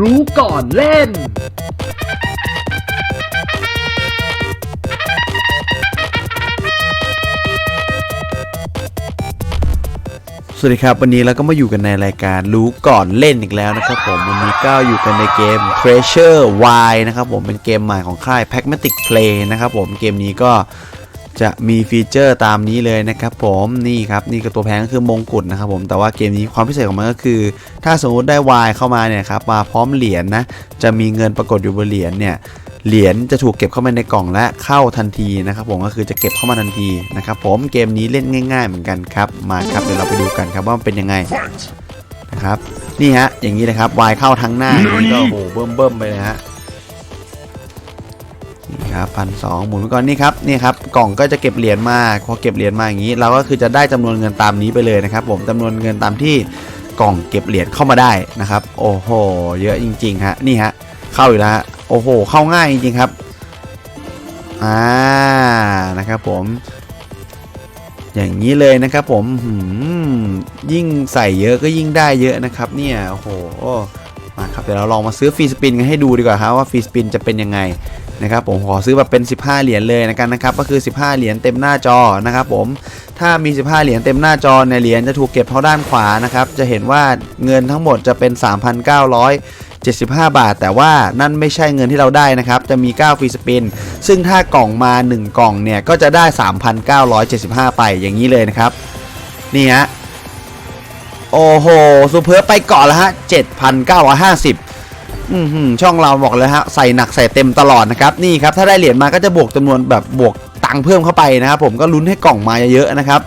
รู้ก่อนเล่น สวัสดีครับ วันนี้เราก็มาอยู่กันในรายการรู้ก่อนเล่นอีกแล้วนะครับผม วันนี้ก็อยู่กันในเกม Treasure Y นะครับผมเป็นเกมใหม่ของค่าย Pragmatic Play นะครับผมเกมนี้ก็ จะมีฟีเจอร์ตามนี้เลยนะครับผมนี่ครับนี่ก็ตัวแพงก็คือมงกุฎนะครับผมแต่ว่าเกมนี้ความพิเศษของมันก็คือ ถ้าสมมติได้ Y เข้ามาเนี่ยครับมาพร้อมเหรียญนะจะมีเงินปรากฏอยู่บนเหรียญเนี่ยเหรียญจะถูกเก็บเข้ามาในกล่องและเข้าทันทีนะครับผมก็คือจะเก็บเข้ามาทันทีนะครับผมเกมนี้เล่นง่าย ๆ เหมือนกันครับมาครับเดี๋ยวเราไปดูกันครับว่ามันเป็นยังไงนะครับนี่ฮะอย่างนี้เลยครับวายเข้าทั้งหน้านี่ก็โอ้โหเบิ่มเบิ่มๆไปเลยฮะ ครับพันสองหมุนไปก่อนนี่ครับนี่ครับกล่องก็จะเก็บเหรียญมาพอเก็บเหรียญมาอย่างนี้ เราก็คือจะได้จำนวนเงินตามนี้ไปเลยนะครับ ผมจำนวนเงินตามที่กล่องเก็บเหรียญเข้ามาได้นะครับ โอ้โห เยอะจริงๆฮะนี่ฮะเข้าอีกแล้วโอ้โห เข้าง่ายจริงๆครับอ่านะครับผม อย่างนี้เลยนะครับผมหืมยิ่งใส่เยอะก็ยิ่งได้เยอะนะครับ เนี่ยโอ้โหมาครับเดี๋ยวเราลองมาซื้อฟรีสปินกันให้ดูดีกว่าครับว่าฟรีสปินจะเป็นยังไง นะครับผมขอซื้อแบบเป็น 15 เหรียญเลยนะกันนะครับก็คือ 15 เหรียญเต็มหน้าจอนะครับผมถ้ามี 15 เหรียญเต็มหน้าจอในยเหรียญจะถูกเก็บเข้าด้านขวานะครับจะเห็นว่าเงินทั้งหมดจะเป็น 3,975 บาท แต่ว่านั่นไม่ใช่เงินที่เราได้นะครับ จะมี 9 ฟรีสปิน ซึ่งถ้ากล่องมา 1 กล่องเนี่ย ก็จะได้ 3,975 ไปอย่างนี้เลยนะครับ นี่ฮะ โอ้โหซูเปอร์ไปก่อนแล้วฮะ 7,950 อือหือช่องเราบอกเลยฮะใส่หนักใส่เต็มตลอดนะครับนี่ครับถ้าได้เหรียญมาก็จะบวกจำนวนแบบบวกตังค์เพิ่มเข้าไปนะครับผมก็ลุ้นให้กล่องมาเยอะๆนะครับ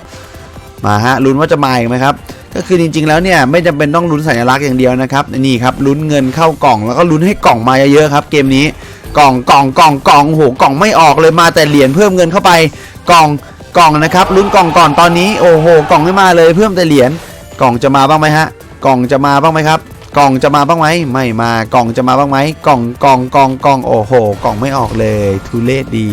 มาฮะลุ้นว่าจะมาอีกไหมครับก็คือจริงๆแล้วเนี่ยไม่จำเป็นต้องลุ้นสัญลักษณ์อย่างเดียวนะครับนี่ครับลุ้นเงินเข้ากล่องแล้วก็ลุ้นให้กล่องมาเยอะๆครับ เกมนี้กล่องกล่องกล่องกล่องโอ้โหกล่องไม่ออกเลยมาแต่เหรียญเพิ่มเงินเข้าไปกล่องกล่องนะครับลุ้นกล่องก่อนตอนนี้โอ้โหกล่องไม่มาเลยเพิ่มแต่เหรียญกล่องจะมาบ้างไหมฮะกล่องจะมาบ้างไหมครับ กล่องจะมาบ้างไหมไม่มากล่องจะมาบ้างไหมกล่องกล่องกล่องกล่องโอ้โห กล่องไม่ออกเลยทุเรศดี